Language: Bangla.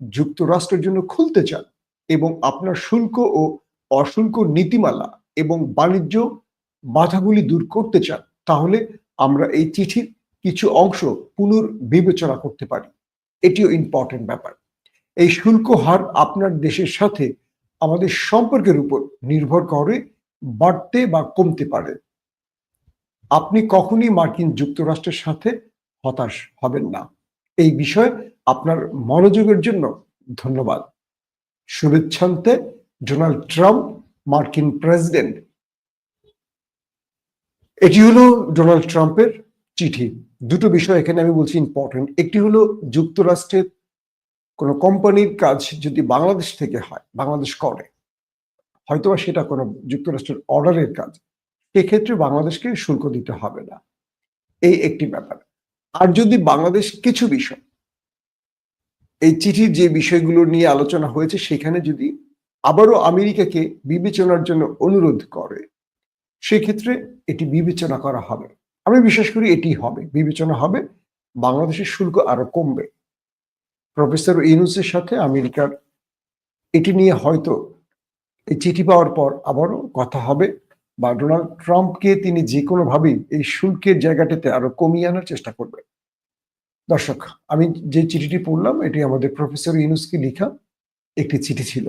যুক্তরাষ্ট্রের জন্য খুলতে চান এবং আপনার শুল্ক ও অশুল্ক নীতিমালা এবং বাণিজ্য বাধাগুলি দূর করতে চান, তাহলে আমরা এই চিঠির কিছু অংশ পুনর্বিবেচনা করতে পারি। এটিও ইম্পর্টেন্ট ব্যাপার। এই শুল্ক হার আপনার দেশের সাথে আমাদের সম্পর্কের উপর নির্ভর করে বাড়তে বা কমতে পারে। আপনি কখনই মার্কিন যুক্তরাষ্ট্রের সাথে হতাশ হবেন না। এই বিষয়ে মনোযোগের জন্য ধন্যবাদ। শুভেচ্ছান্তে ডোনাল্ড ট্রাম্প, মার্কিন প্রেসিডেন্ট। এটি হলো ডোনাল্ড ট্রাম্পের চিঠি। দুটো বিষয় এখানে আমি বলছি ইম্পর্টেন্ট একটি হলো যুক্তরাষ্ট্রের কোনো কোম্পানির কাজ যদি বাংলাদেশ থেকে হয়, বাংলাদেশ করে, হয়তোবা সেটা কোনো যুক্তরাষ্ট্রের অর্ডারের কাজ। সেক্ষেত্রে বাংলাদেশকে শুল্ক দিতে হবে না। এই একটি ব্যাপার। আর যদি বাংলাদেশ কিছু বিষয় এই চিঠির যে বিষয়গুলো নিয়ে আলোচনা হয়েছে, সেখানে যদি আবারও আমেরিকাকে বিবেচনার জন্য অনুরোধ করে, সেক্ষেত্রে এটি বিবেচনা করা হবে। আমি বিশ্বাস করি এটি হবে, বিবেচনা হবে। বাংলাদেশের শুল্ক আরও কমবে। প্রফেসর ইউনুসের সাথে আমেরিকার এটি নিয়ে হয়তো এই চিঠি পাওয়ার পর আবারও কথা হবে, বা ডোনাল্ড ট্রাম্পকে তিনি যে কোনোভাবেই এই শুল্কের জায়গাটিতে আরও কমিয়ে আনার চেষ্টা করবে দর্শক আমি যে চিঠিটি পড়লাম এটি আমাদের প্রফেসর ইউনুসকে লেখা একটি চিঠি ছিল।